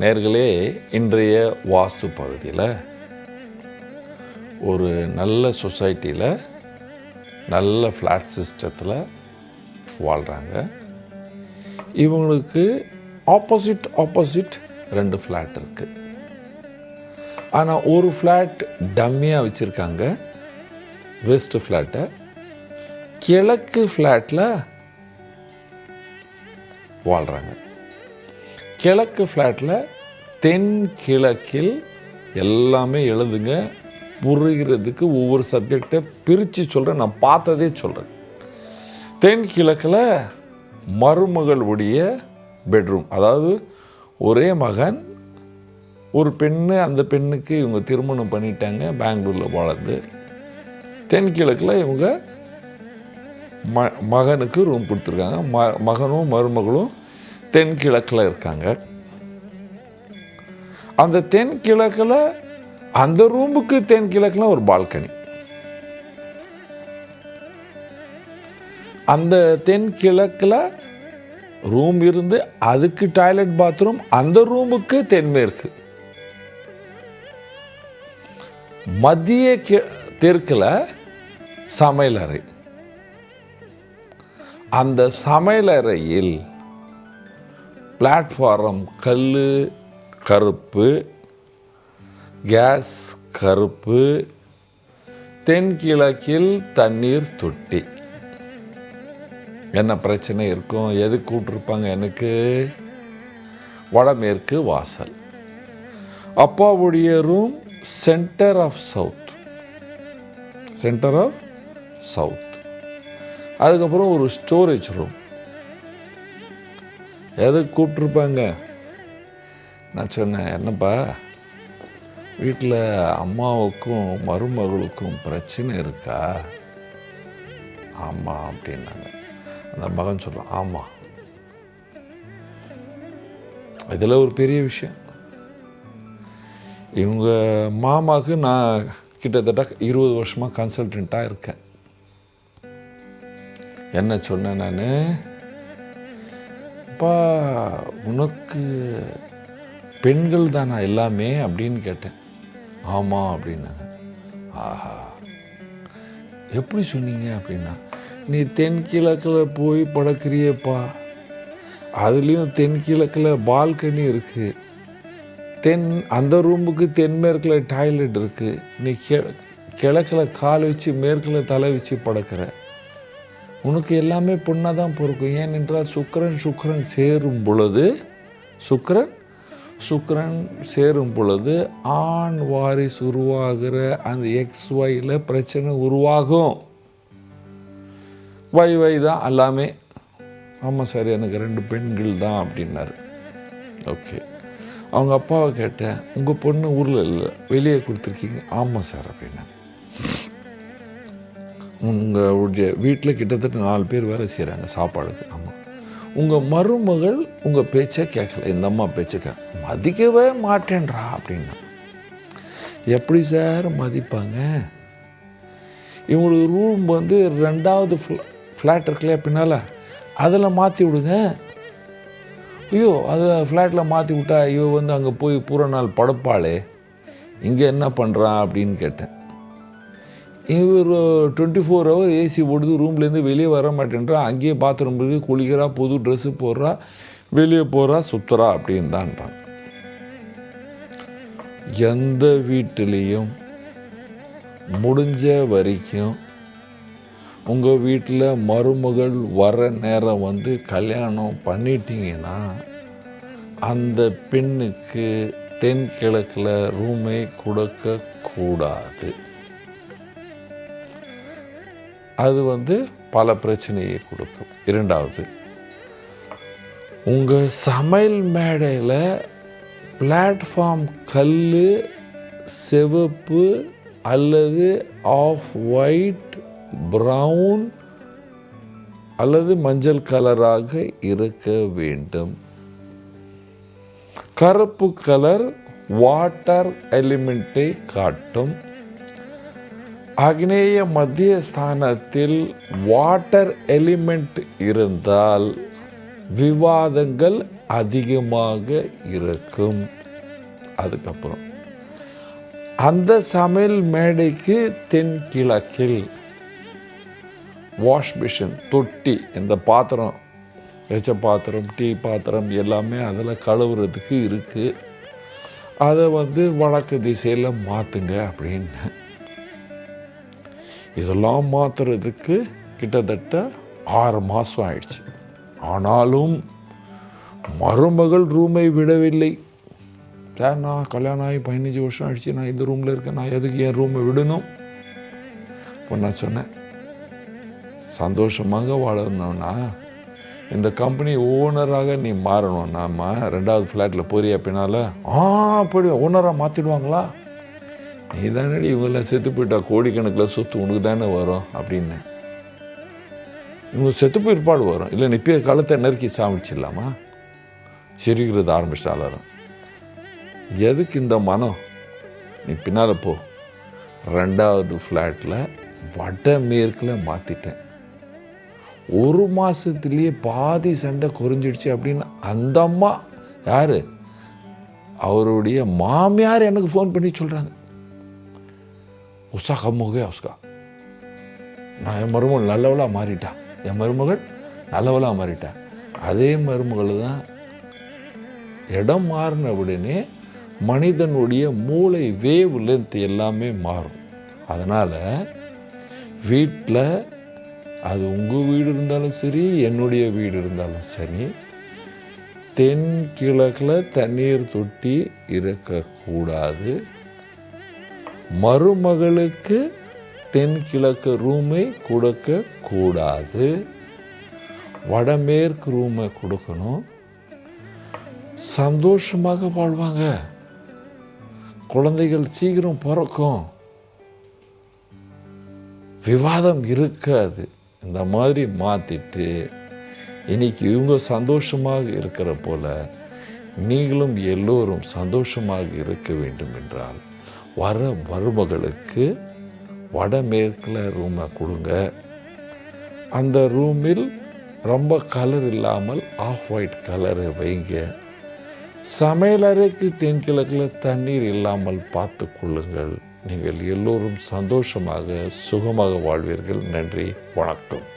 நேர்களே இன்றைய வாஸ்து பகுதியில் ஒரு நல்ல சொசைட்டியில் நல்ல ஃப்ளாட் சிஸ்டத்தில் வாழ்கிறாங்க இவங்களுக்கு ஆப்போசிட் ஆப்போசிட் ரெண்டு ஃப்ளாட் இருக்குது ஆனால் ஒரு ஃப்ளாட் டம்மியாக வச்சுருக்காங்க. வெஸ்ட் ஃப்ளாட்டை கிழக்கு ஃப்ளாட்டில் வாழ்கிறாங்க கிழக்கு ஃப்ளாட்டில் தென் கிழக்கில் எல்லாமே எழுதுங்க புரிகிறதுக்கு ஒவ்வொரு சப்ஜெக்டை பிரித்து சொல்கிறேன் நான் பார்த்ததே சொல்கிறேன் தென் கிழக்கில் மருமகளுடைய பெட்ரூம் அதாவது ஒரே மகன் ஒரு பெண்ணு அந்த பெண்ணுக்கு இவங்க திருமணம் பண்ணிட்டாங்க பெங்களூரில் வளர்ந்து தென்கிழக்கில் இவங்க ம மகனுக்கு ரூம் கொடுத்துருக்காங்க. ம மகனும் மருமகளும் தென்கிழக்கில் இருக்காங்க. அந்த தென்கிழக்கில் அந்த ரூமுக்கு தென்கிழக்கில் ஒரு பால்கனி. அந்த தென்கிழக்கில் ரூம் இருந்து அதுக்கு டாய்லெட் பாத்ரூம் அந்த ரூமுக்கு தென்மேற்கு. மத்திய கி- தெற்கில் சமையலறை. அந்த சமையலறையில் பிளாட்ஃபாரம் கல் கருப்பு கேஸ் கருப்பு தென்கிழக்கில் தண்ணீர் தொட்டி. என்ன பிரச்சனை இருக்கும்? எது கூப்பிட்ருப்பாங்க எனக்கு? வடமேற்கு வாசல். அப்பாவுடைய room centre of south centre of south அதுக்கப்புறம் ஒரு ஸ்டோரேஜ் ரூம் எதை கூப்பிட்ருப்பாங்க நான் சொன்னேன் என்னப்பா வீட்டில் அம்மாவுக்கும் மருமகளுக்கும் பிரச்சனை இருக்கா? ஆமாம் அப்படின்னாங்க. அந்த மகன் சொல்கிறான் ஆமாம் இதில் ஒரு பெரிய விஷயம். இவங்க மாமாவுக்கு நான் கிட்டத்தட்ட இருபது வருஷமாக கன்சல்டண்ட்டாக இருக்கேன். என்ன சொன்னேன் நான்? அப்பா உனக்கு பெண்கள் தானா எல்லாமே அப்படின்னு கேட்டேன். ஆமாம் அப்படின்னாங்க. ஆஹா. எப்படி சொன்னீங்க அப்படின்னா நீ தென்கிழக்கில் போய் படக்கிறியப்பா. அதுலேயும் தென்கிழக்கில் பால்கனி இருக்குது தென் அந்த ரூமுக்கு தென்மேற்கில் டாய்லெட் இருக்குது நீ கெ கிழக்கில் கால் வச்சு மேற்கில் தலை வச்சு படுக்கிற. உனக்கு எல்லாமே பொண்ணாக தான் பொறுக்கும். ஏனென்றால் சுக்கரன் சுக்கரன் சேரும் பொழுது சுக்கரன் சுக்கரன் சேரும் பொழுது ஆண் வாரிசு உருவாகிற அந்த எக்ஸ் ஒயில் பிரச்சனை உருவாகும். வை வை தான் எல்லாமே. ஆமாம் சார் எனக்கு ரெண்டு பெண்கள் தான் அப்படின்னாரு. ஓகே அவங்க அப்பாவை கேட்டேன் உங்கள் பொண்ணு ஊரில் இல்லை வெளியே கொடுத்துருக்கீங்க. ஆமாம் சார் அப்படின்னாங்க உங்களுடைய வீட்டில் கிட்டத்தட்ட நாலு பேர் வேலை செய்கிறாங்க சாப்பாடுக்கு. ஆமாம் உங்கள் மருமகள் உங்கள் பேச்சை கேட்கல. இந்த அம்மா பேச்சை கே மதிக்கவே மாட்டேன்றா அப்படின்னா. எப்படி சார் மதிப்பாங்க? இவங்களுக்கு ரூம் வந்து ரெண்டாவது ஃப்ளாட் இருக்குல்லையா பின்னால்? அதில் மாற்றி விடுங்க. ஐயோ அது ஃப்ளாட்டில் மாற்றி விட்டா இவ வந்து அங்கே போய் பூரா நாள் படுப்பாளே. இங்கே என்ன பண்ணுறான் அப்படின்னு கேட்டேன். இவர் டுவெண்ட்டி ஃபோர் ஹவர் ஏசி ஓடுது ரூம்லேருந்து வெளியே வர மாட்டேன்றா அங்கேயே பாத்ரூம் இருக்குது குளிக்கிறா புது ட்ரெஸ்ஸு போடுறா வெளியே போகிறா சுத்துறா அப்படின்னு தான்றான் எந்த வீட்டிலையும் முடிஞ்ச வரைக்கும் உங்கள் வீட்டில் மருமகள் வர நேரம் வந்து கல்யாணம் பண்ணிட்டீங்கன்னா அந்த பெண்ணுக்கு தென்கிழக்கில் ரூமை கொடுக்கக்கூடாது. அது வந்து பல பிரச்சனையை கொடுக்கும். இரண்டாவது உங்கள் சமையல் மேடையில் பிளாட்ஃபார்ம் கல் சிவப்பு அல்லது ஆஃப் ஒயிட் பிரவுன் அல்லது மஞ்சள் கலராக இருக்க வேண்டும். கருப்பு கலர் வாட்டர் எலிமெண்ட்டை காட்டும். ஆக்னேய மத்திய ஸ்தானத்தில் வாட்டர் எலிமெண்ட் இருந்தால் விவாதங்கள் அதிகமாக இருக்கும். அதுக்கப்புறம். அந்த சமையல் மேடைக்கு தென்கிழக்கில் வாஷ் மிஷின் தொட்டி இந்த பாத்திரம் எச்ச பாத்திரம் டீ பாத்திரம் எல்லாமே அதில் கழுவுறதுக்கு இருக்குது அதை வந்து வடக்கு திசையில் மாற்றுங்க அப்படின்னு. இதெல்லாம் மாற்றுறதுக்கு கிட்டத்தட்ட ஆறு மாதம் ஆயிடுச்சு. ஆனாலும் மருமகள் ரூமை விடவில்லை. சார் நான் கல்யாணம் ஆகி பதினஞ்சு வருஷம் ஆயிடுச்சு. நான் இந்த ரூமில் இருக்கேன். நான் எதுக்கு என் ரூமை விடணும்? இப்போ நான் சொன்னேன் சந்தோஷமாக வாழணும்னா இந்த கம்பெனி ஓனராக நீ மாறணும். மாறணும்னாம்மா ரெண்டாவது ஃப்ளாட்டில் போறியா பின்னால்? ஆ அப்படி ஓனராக மாற்றிடுவாங்களா நீ தானடி இவங்கள செத்து போயிட்டா கோடிக்கணக்கில் சொத்து உனக்கு தானே வரும் அப்படின்னு. இவங்க செத்து போயிருப்பாடு வரும். இல்லை நிப்பிய காலத்தை நெருக்கி சாமிச்சிடலாமா? சிரிக்கிறது ஆரம்பிச்சிட்டாலும் எதுக்கு இந்த மனம்? நீ பின்னால் போ. ரெண்டாவது ஃப்ளாட்டில் வடமேற்கில் மாற்றிட்டேன் ஒரு மாதத்துலேயே பாதி சண்டை குறைஞ்சிடுச்சு அப்படின்னு அந்த அம்மா யார்? அவருடைய மாமியார் எனக்கு ஃபோன் பண்ணி சொல்கிறாங்க உஷா கம்முகே உஸ்கா. நான் என் மருமகள் நல்லவளாக மாறிட்டா. என் மருமகள் நல்லவளாக மாறிட்டா. அதே மருமகள் தான் இடம் மாறின உடனே மனிதனுடைய மூளை வேவ் லென்த் எல்லாமே மாறும். அதனால் வீட்டில் அது உங்கள் வீடு இருந்தாலும் சரி என்னுடைய வீடு இருந்தாலும் சரி தென் கிழக்கில் தண்ணீர் தொட்டி இருக்கக்கூடாது. மருமகளுக்கு தென்கிழக்கு ரூமை கொடுக்க கூடாது. வடமேற்கு ரூமை கொடுக்கணும். சந்தோஷமாக வாழ்வாங்க. குழந்தைகள் சீக்கிரம் பிறக்கும். விவாதம் இருக்காது. இந்த மாதிரி மாற்றிட்டு இன்னைக்கு இவங்க சந்தோஷமாக இருக்கிற போல நீங்களும் எல்லோரும் சந்தோஷமாக இருக்க வேண்டும் என்றால் வர மருமகளுக்கு வடமேற்கில் ரூமை கொடுங்க. அந்த ரூமில் ரொம்ப கலர் இல்லாமல் ஆஃப் ஒயிட் கலரை வைங்க. சமையலறைக்கு தென்கிழக்கில் தண்ணீர் இல்லாமல் பார்த்து கொள்ளுங்கள். நீங்கள் எல்லோரும் சந்தோஷமாக சுகமாக வாழ்வீர்கள். நன்றி வணக்கம்.